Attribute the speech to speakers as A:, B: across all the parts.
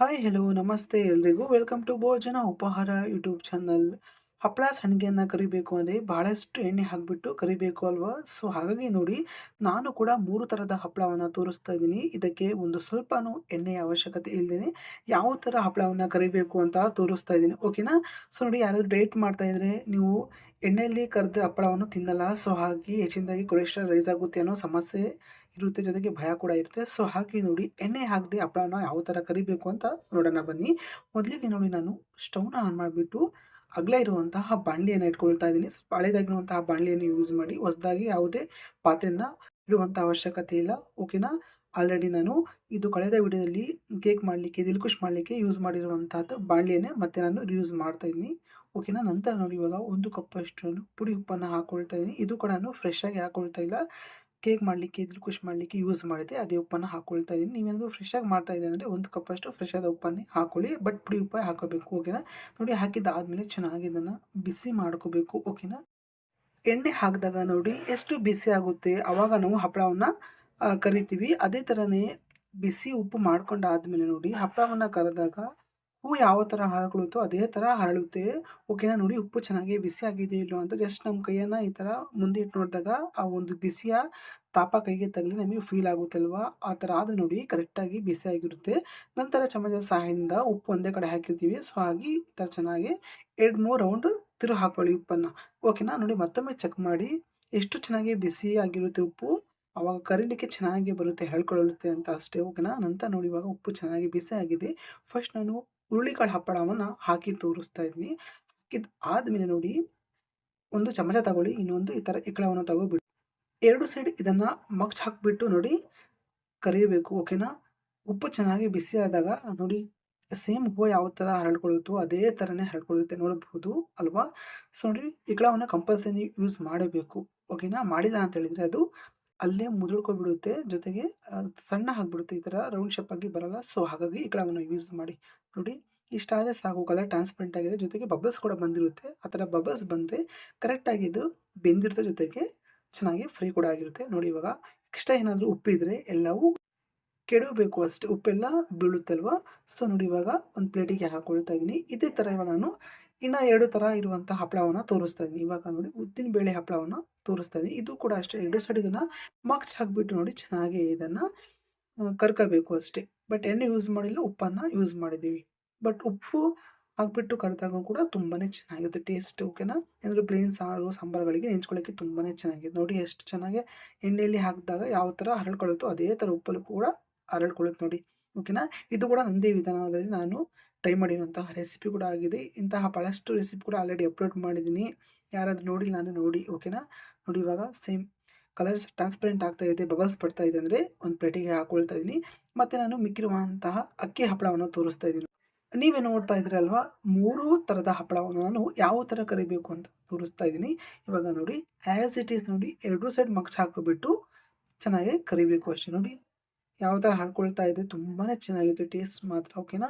A: Hi hello ನಮಸ್ತೆ ಎಲ್ರಿಗೂ. Welcome to ಭೋಜನ ಉಪಹಾರ ಯೂಟ್ಯೂಬ್ ಚಾನಲ್ ಹಪ್ಪಳ ಸಂಡಿಗೆಯನ್ನು ಕರಿಬೇಕು ಅಂದರೆ ಭಾಳಷ್ಟು ಎಣ್ಣೆ ಹಾಕಿಬಿಟ್ಟು ಕರಿಬೇಕು ಅಲ್ವಾ? ಸೊ ಹಾಗಾಗಿ ನೋಡಿ, ನಾನು ಕೂಡ ಮೂರು ಥರದ ಹಪ್ಪಳವನ್ನು ತೋರಿಸ್ತಾ ಇದ್ದೀನಿ. ಇದಕ್ಕೆ ಒಂದು ಸ್ವಲ್ಪನೂ ಎಣ್ಣೆಯ ಅವಶ್ಯಕತೆ ಇಲ್ಲದೇ ಯಾವ ಥರ ಹಪ್ಪಳವನ್ನು ಕರಿಬೇಕು ಅಂತ ತೋರಿಸ್ತಾ ಇದ್ದೀನಿ. ಓಕೆನಾ ಸೊ ನೋಡಿ, ಯಾರಾದರೂ ಡೇಟ್ ಮಾಡ್ತಾ ಇದ್ದರೆ ನೀವು ಎಣ್ಣೆಯಲ್ಲಿ ಕರೆದ ಹಪ್ಪಳವನ್ನು ತಿನ್ನಲ್ಲ. ಸೊ ಹಾಗೆ ಹೆಚ್ಚಿನದಾಗಿ ಕೊಲೆಸ್ಟ್ರಾಲ್ ರೈಸ್ ಆಗುತ್ತೆ ಅನ್ನೋ ಸಮಸ್ಯೆ ಇರುತ್ತೆ ಜೊತೆಗೆ ಭಯ ಕೂಡ ಇರುತ್ತೆ. ಸೊ ಹಾಗೆ ನೋಡಿ, ಎಣ್ಣೆ ಹಾಕದೆ ಹಪ್ಪಳನ ಯಾವ ಥರ ಕರಿಬೇಕು ಅಂತ ನೋಡೋಣ ಬನ್ನಿ. ಮೊದಲಿಗೆ ನೋಡಿ ನಾನು ಸ್ಟವ್ನ ಆನ್ ಮಾಡಿಬಿಟ್ಟು ಅಗಲ ಇರುವಂತಹ ಬಾಣಲಿಯನ್ನು ಇಟ್ಕೊಳ್ತಾ ಇದ್ದೀನಿ. ಸ್ವಲ್ಪ ಹಳೇದಾಗಿರುವಂತಹ ಬಾಣಲಿಯನ್ನು ಯೂಸ್ ಮಾಡಿ ಹೊಸದಾಗಿ ಯಾವುದೇ ಪಾತ್ರೆಯನ್ನು ಇಡುವಂಥ ಅವಶ್ಯಕತೆ ಇಲ್ಲ. ಓಕೆನಾ ಆಲ್ರೆಡಿ ನಾನು ಇದು ಕಳೆದ ವಿಡಿಯೋದಲ್ಲಿ ಕೇಕ್ ಮಾಡಲಿಕ್ಕೆ ದಿಲ್ಕುಶ್ ಮಾಡಲಿಕ್ಕೆ ಯೂಸ್ ಮಾಡಿರುವಂಥದ್ದು ಬಾಣಲಿಯನ್ನೇ ಮತ್ತೆ ನಾನು ಯೂಸ್ ಮಾಡ್ತಾ ಇದ್ದೀನಿ. ಓಕೆನಾ ನಂತರ ನೋಡಿ ಇವಾಗ ಒಂದು ಕಪ್ಪಷ್ಟು ಪುಡಿ ಉಪ್ಪನ್ನು ಹಾಕ್ಕೊಳ್ತಾ ಇದ್ದೀನಿ. ಇದು ಕೂಡ ನಾನು ಫ್ರೆಶ್ ಆಗಿ ಹಾಕ್ಕೊಳ್ತಾ ಇಲ್ಲ. ಕೇಕ್ ಮಾಡಲಿಕ್ಕೆ ದಿಲ್ಕುಶ್ ಮಾಡಲಿಕ್ಕೆ ಯೂಸ್ ಮಾಡಿದೆ. ಅದೇ ಉಪ್ಪನ್ನು ಹಾಕ್ಕೊಳ್ತಾ ಇದ್ದೀನಿ. ನೀವೇನಾದರೂ ಫ್ರೆಶ್ ಆಗಿ ಮಾಡ್ತಾ ಇದೆ ಅಂದರೆ ಒಂದು ಕಪ್ಪಷ್ಟು ಫ್ರೆಶ್ ಆದ ಉಪ್ಪನ್ನೇ ಹಾಕೊಳ್ಳಿ. ಬಟ್ ಪುಡಿ ಉಪ್ಪಾಯಿ ಹಾಕೋಬೇಕು ಓಕೆನಾ ನೋಡಿ, ಹಾಕಿದ್ದಾದಮೇಲೆ ಚೆನ್ನಾಗಿ ಇದನ್ನು ಬಿಸಿ ಮಾಡ್ಕೋಬೇಕು ಓಕೆನಾ ಎಣ್ಣೆ ಹಾಕಿದಾಗ ನೋಡಿ ಎಷ್ಟು ಬಿಸಿ ಆಗುತ್ತೆ. ಆವಾಗ ನಾವು ಹಪ್ಪಳವನ್ನು ಕರಿತೀವಿ. ಅದೇ ಥರನೇ ಬಿಸಿ ಉಪ್ಪು ಮಾಡ್ಕೊಂಡಾದ್ಮೇಲೆ ನೋಡಿ ಹಪ್ಪಳವನ್ನು ಕರೆದಾಗ ಹೂವು ಯಾವ ಥರ ಹರಳುತ್ತೋ ಅದೇ ಥರ ಹರಳುತ್ತೆ. ಓಕೆನಾ? ನೋಡಿ, ಉಪ್ಪು ಚೆನ್ನಾಗಿ ಬಿಸಿ ಆಗಿದೆ ಇಲ್ಲೋ ಅಂತ ಜಸ್ಟ್ ನಮ್ಮ ಕೈಯನ್ನು ಈ ಥರ ಮುಂದೆ ಇಟ್ಟು ನೋಡಿದಾಗ ಆ ಒಂದು ಬಿಸಿಯ ತಾಪ ಕೈಗೆ ತಗಲಿ ನಮಗೆ ಫೀಲ್ ಆಗುತ್ತಲ್ವಾ ಆ ಥರ ಆದರೆ ನೋಡಿ ಕರೆಕ್ಟಾಗಿ ಬಿಸಿಯಾಗಿರುತ್ತೆ ನಂತರ ಚಮಚದ ಸಹಾಯದಿಂದ ಉಪ್ಪು ಒಂದೇ ಕಡೆ ಹಾಕಿರ್ತೀವಿ. ಸೊ ಹಾಗೆ ಈ ಥರ ಚೆನ್ನಾಗಿ ಎರಡು ಮೂರು ರೌಂಡ್ ತಿರು ಹಾಕೊಳ್ಳಿ ಉಪ್ಪನ್ನು. ಓಕೆನಾ? ನೋಡಿ, ಮತ್ತೊಮ್ಮೆ ಚೆಕ್ ಮಾಡಿ ಎಷ್ಟು ಚೆನ್ನಾಗಿ ಬಿಸಿ ಆಗಿರುತ್ತೆ ಉಪ್ಪು. ಅವಾಗ ಕರೀಲಿಕ್ಕೆ ಚೆನ್ನಾಗಿ ಬರುತ್ತೆ ಹೇಳ್ಕೊಳ್ಳುತ್ತೆ ಅಂತ ಅಷ್ಟೇ. ಓಕೆನಾ? ನಂತರ ನೋಡಿ, ಇವಾಗ ಉಪ್ಪು ಚೆನ್ನಾಗಿ ಬಿಸಿ ಆಗಿದೆ. ಫಸ್ಟ್ ನಾನು ಹುರುಳಿಕಾಳು ಹಪ್ಪಳವನ್ನು ಹಾಕಿ ತೋರಿಸ್ತಾ ಇದ್ದೀನಿ ಹಾಕಿದ ಆದಮೇಲೆ ನೋಡಿ, ಒಂದು ಚಮಚ ತಗೊಳ್ಳಿ, ಇನ್ನೊಂದು ಈ ಥರ ಇಕ್ಕಳವನ್ನು ತಗೋಬಿಟ್ಟು ಎರಡು ಸೈಡ್ ಇದನ್ನು ಮಗ್ಚ್ ಹಾಕಿಬಿಟ್ಟು ನೋಡಿ ಕರಿಯಬೇಕು ಓಕೆನಾ ಉಪ್ಪು ಚೆನ್ನಾಗಿ ಬಿಸಿ ಆದಾಗ ನೋಡಿ ಸೇಮ್ ಹೂವು ಯಾವ ಥರ ಹರಡ್ಕೊಳ್ಳುತ್ತೋ ಅದೇ ಥರನೇ ಹರಡ್ಕೊಳ್ಳುತ್ತೆ ನೋಡಬಹುದು ಅಲ್ವಾ? ಸೊ ನೋಡಿ ಇಕ್ಕಳವನ್ನು ಕಂಪಲ್ಸರಿ ಯೂಸ್ ಮಾಡಬೇಕು ಓಕೆನಾ ಮಾಡಿಲ್ಲ ಅಂತ ಹೇಳಿದರೆ ಅದು ಅಲ್ಲೇ ಮುದುಳ್ಕೊಬಿಡುತ್ತೆ ಜೊತೆಗೆ ಸಣ್ಣ ಆಗಿಬಿಡುತ್ತೆ ಈ ಥರ ರೌಂಡ್ ಶೇಪ್ ಆಗಿ ಬರಲ್ಲ. ಸೊ ಹಾಗಾಗಿ ಈ ಕಳವನ್ನು ಯೂಸ್ ಮಾಡಿ. ನೋಡಿ ಇಷ್ಟಾದರೆ ಸಾಕು ಕಲರ್ ಟ್ರಾನ್ಸ್ಪರೆಂಟ್ ಆಗಿದೆ. ಜೊತೆಗೆ ಬಬಲ್ಸ್ ಕೂಡ ಬಂದಿರುತ್ತೆ. ಆ ಥರ ಬಬಲ್ಸ್ ಬಂದರೆ ಕರೆಕ್ಟಾಗಿ ಇದು ಬೆಂದಿರುತ್ತೆ. ಜೊತೆಗೆ ಚೆನ್ನಾಗಿ ಫ್ರೈ ಕೂಡ ಆಗಿರುತ್ತೆ. ನೋಡಿ, ಇವಾಗ ಎಕ್ಸ್ಟ್ರಾ ಏನಾದರೂ ಉಪ್ಪಿದ್ರೆ ಎಲ್ಲವೂ ಕೆಡಬೇಕು ಅಷ್ಟೇ. ಉಪ್ಪೆಲ್ಲ ಬೀಳುತ್ತಲ್ವ? ಸೊ ನೋಡಿ, ಇವಾಗ ಒಂದು ಪ್ಲೇಟಿಗೆ ಹಾಕ್ಕೊಳ್ತಾ ಇದ್ದೀನಿ. ಇದೇ ಥರ ಇವಾಗ ನಾನು ಇನ್ನು ಎರಡು ಥರ ಇರುವಂಥ ಹಪ್ಪಳವನ್ನು ತೋರಿಸ್ತಾ ಇದ್ದೀನಿ. ಇವಾಗ ನೋಡಿ, ಉದ್ದಿನ ಬೇಳೆ ಹಪ್ಪಳವನ್ನು ತೋರಿಸ್ತಾ ಇದ್ದೀನಿ. ಇದು ಕೂಡ ಅಷ್ಟೇ, ಎರಡು ಸೈಡ್ ಇದನ್ನು ಮಗ್ಚ್ ಹಾಕಿಬಿಟ್ಟು ನೋಡಿ ಚೆನ್ನಾಗಿ ಇದನ್ನು ಕರ್ಕೋಬೇಕು ಅಷ್ಟೇ. ಬಟ್ ಎಣ್ಣೆ ಯೂಸ್ ಮಾಡಿಲ್ಲ, ಉಪ್ಪನ್ನು ಯೂಸ್ ಮಾಡಿದ್ದೀವಿ. ಬಟ್ ಉಪ್ಪು ಹಾಕ್ಬಿಟ್ಟು ಕರೆದಾಗ ಕೂಡ ತುಂಬಾ ಚೆನ್ನಾಗಿರುತ್ತೆ. ಟೇಸ್ಟ್ ಓಕೆನಾ ಏನಾದರೂ ಪ್ಲೇನ್ ಸಾರು, ಸಾಂಬಾರುಗಳಿಗೆ ನೆಂಚ್ಕೊಳ್ಳೋಕ್ಕೆ ತುಂಬಾ ಚೆನ್ನಾಗಿದೆ. ನೋಡಿ ಎಷ್ಟು ಚೆನ್ನಾಗಿ ಎಣ್ಣೆಯಲ್ಲಿ ಹಾಕಿದಾಗ ಯಾವ ಥರ ಹರಳ್ಕೊಳ್ಳುತ್ತೋ ಅದೇ ಥರ ಉಪ್ಪಲ್ಲೂ ಕೂಡ ಹರಳ್ಕೊಳ್ಳುತ್ತೆ ನೋಡಿ. ಓಕೆನಾ ಇದು ಕೂಡ ನಂದೇ ವಿಧಾನದಲ್ಲಿ ನಾನು ಟ್ರೈ ಮಾಡಿರುವಂತಹ ರೆಸಿಪಿ ಕೂಡ ಆಗಿದೆ. ಇಂತಹ ಭಾಳಷ್ಟು ರೆಸಿಪಿ ಕೂಡ ಆಲ್ರೆಡಿ ಅಪ್ಲೋಡ್ ಮಾಡಿದ್ದೀನಿ. ಯಾರಾದರೂ ನೋಡಿಲ್ಲ ಅಂದರೆ ನೋಡಿ ಓಕೆನಾ ನೋಡಿ, ಇವಾಗ ಸೇಮ್ ಕಲರ್ಸ್ ಟ್ರಾನ್ಸ್ಪರೆಂಟ್ ಆಗ್ತಾ ಇದೆ ಬಬಲ್ಸ್ ಬರ್ತಾ ಇದೆ ಅಂದರೆ ಒಂದು ಪ್ಲೇಟಿಗೆ ಹಾಕೊಳ್ತಾ ಇದ್ದೀನಿ ಮತ್ತು ನಾನು ಮಿಕ್ಕಿರುವಂತಹ ಅಕ್ಕಿ ಹಪ್ಪಳವನ್ನು ತೋರಿಸ್ತಾ ಇದ್ದೀನಿ ನೀವೇ ನೋಡ್ತಾ ಇದ್ದೀರಲ್ವಾ ಮೂರು ಥರದ ಹಪ್ಪಳವನ್ನು ನಾನು ಯಾವ ಥರ ಕರಿಬೇಕು ಅಂತ ತೋರಿಸ್ತಾ ಇದ್ದೀನಿ ಇವಾಗ ನೋಡಿ ಆ್ಯಸ್ ಇಟ್ ಈಸ್ ನೋಡಿ, ಎರಡೂ ಸೈಡ್ ಮಗ್ಚ್ ಹಾಕಿಬಿಟ್ಟು ಚೆನ್ನಾಗಿ ಕರಿಬೇಕು ಅಷ್ಟೇ ನೋಡಿ. ಯಾವ ಥರ ಹಾಕ್ಕೊಳ್ತಾ ಇದೆ ತುಂಬಾ ಚೆನ್ನಾಗಿತ್ತು ಟೇಸ್ಟ್ ಮಾತ್ರ ಓಕೆನಾ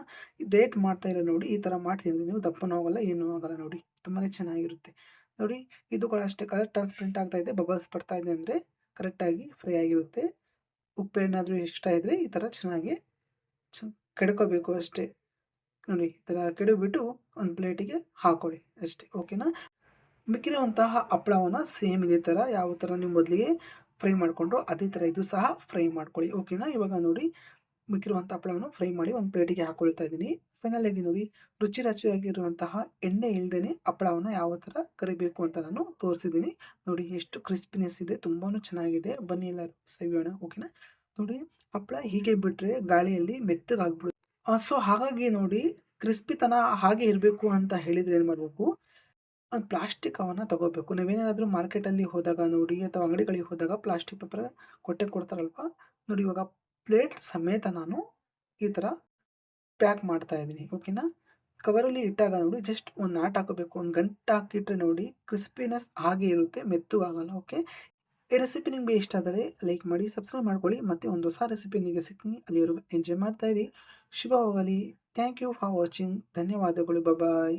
A: ಡೇಟ್ ಮಾಡ್ತಾ ಇಲ್ಲ ನೋಡಿ, ಈ ಥರ ಮಾಡ್ತಿದ್ರೆ ನೀವು ದಪ್ಪನೂ ಆಗೋಲ್ಲ, ಏನೂ ಆಗಲ್ಲ ನೋಡಿ ತುಂಬಾ ಚೆನ್ನಾಗಿರುತ್ತೆ. ನೋಡಿ, ಇದು ಕೂಡ ಅಷ್ಟೇ ಕಲರ್ ಟ್ರಾನ್ಸ್ಪರೆಂಟ್ ಆಗ್ತಾ ಇದೆ ಬಬಲ್ಸ್ ಬರ್ತಾ ಇದೆ ಅಂದರೆ ಕರೆಕ್ಟಾಗಿ ಫ್ರೈ ಆಗಿರುತ್ತೆ. ಉಪ್ಪು ಏನಾದರೂ ಇಷ್ಟ ಇದ್ದರೆ ಈ ಥರ ಚೆನ್ನಾಗಿ ಚ, ಕೆಡ್ಕೋಬೇಕು ಅಷ್ಟೇ. ನೋಡಿ, ಈ ಥರ ಕೆಡಬಿಟ್ಟು ಒಂದು ಪ್ಲೇಟಿಗೆ ಹಾಕೊಳ್ಳಿ ಅಷ್ಟೇ ಓಕೆನಾ ಮಿಕ್ಕಿರುವಂತಹ ಹಪ್ಪಳವನ್ನು ಸೇಮ್ ಇದೇ ಥರ ಯಾವ ಥರ ನೀವು ಮೊದಲಿಗೆ ಫ್ರೈ ಮಾಡಿಕೊಂಡು ಅದೇ ಥರ ಇದು ಸಹ ಫ್ರೈ ಮಾಡ್ಕೊಳ್ಳಿ. ಓಕೆನಾ? ಇವಾಗ ನೋಡಿ ಮಿಕ್ಕಿರುವಂಥ ಹಪ್ಪಳವನ್ನು ಫ್ರೈ ಮಾಡಿ ಒಂದು ಪ್ಲೇಟಿಗೆ ಹಾಕ್ಕೊಳ್ತಾ ಇದ್ದೀನಿ. ಫೈನಲಾಗಿ ನೋಡಿ ರುಚಿ ರುಚಿಯಾಗಿರುವಂತಹ ಎಣ್ಣೆ ಇಲ್ಲದೇ ಹಪ್ಪಳವನ್ನು ಯಾವ ಥರ ಕರಿಬೇಕು ಅಂತ ನಾನು ತೋರಿಸಿದ್ದೀನಿ. ನೋಡಿ ಎಷ್ಟು ಕ್ರಿಸ್ಪಿನೆಸ್ ಇದೆ ತುಂಬಾ ಚೆನ್ನಾಗಿದೆ. ಬನ್ನಿ ಎಲ್ಲರೂ ಸವಿಯೋಣ, ಓಕೆನಾ? ನೋಡಿ ಹಪ್ಪಳ ಹೀಗೆ ಬಿಟ್ಟರೆ ಗಾಳಿಯಲ್ಲಿ ಮೆತ್ತಗಾಗ್ಬಿಡುತ್ತೆ. ಸೊ ಹಾಗಾಗಿ ನೋಡಿ ಕ್ರಿಸ್ಪಿತನ ಹಾಗೆ ಇರಬೇಕು ಅಂತ ಹೇಳಿದರೆ ಏನು ಮಾಡಬೇಕು? ಪ್ಲಾಸ್ಟಿಕ್ ಅವನ್ನು ತಗೋಬೇಕು. ನಾವೇನಾದರೂ ಮಾರ್ಕೆಟಲ್ಲಿ ಹೋದಾಗ ನೋಡಿ ಅಥವಾ ಅಂಗಡಿಗಳಿಗೆ ಹೋದಾಗ ಪ್ಲಾಸ್ಟಿಕ್ ಪೇಪರ್ ಕೊಟ್ಟೆ ಕೊಡ್ತಾರಲ್ವ? ನೋಡಿ ಇವಾಗ ಪ್ಲೇಟ್ ಸಮೇತ ನಾನು ಈ ಥರ ಪ್ಯಾಕ್ ಮಾಡ್ತಾ ಇದ್ದೀನಿ. ಓಕೆನಾ ಕವರಲ್ಲಿ ಇಟ್ಟಾಗ ನೋಡಿ ಜಸ್ಟ್ ಒಂದು ನಾಟ್ ಹಾಕೋಬೇಕು. ಒಂದು ಗಂಟೆ ಹಾಕಿಟ್ರೆ ನೋಡಿ ಕ್ರಿಸ್ಪಿನೆಸ್ ಹಾಗೆ ಇರುತ್ತೆ ಮೆತ್ತು ಆಗಲ್ಲ. ಓಕೆ ಈ ರೆಸಿಪಿ ನಿಮಗೆ ಇಷ್ಟ ಆದರೆ ಲೈಕ್ ಮಾಡಿ ಸಬ್ಸ್ಕ್ರೈಬ್ ಮಾಡ್ಕೊಳ್ಳಿ. ಮತ್ತು ಒಂದು ಹೊಸ ರೆಸಿಪಿ ನಿಮಗೆ ಸಿಗ್ತೀನಿ. ಅಲ್ಲಿವರೆಗೂ ಎಂಜಾಯ್ ಮಾಡ್ತಾಯಿರಿ ಶುಭವಾಗಲಿ. ಥ್ಯಾಂಕ್ ಯು ಫಾರ್ ವಾಚಿಂಗ್ ಧನ್ಯವಾದಗಳು. ಬಾಯ್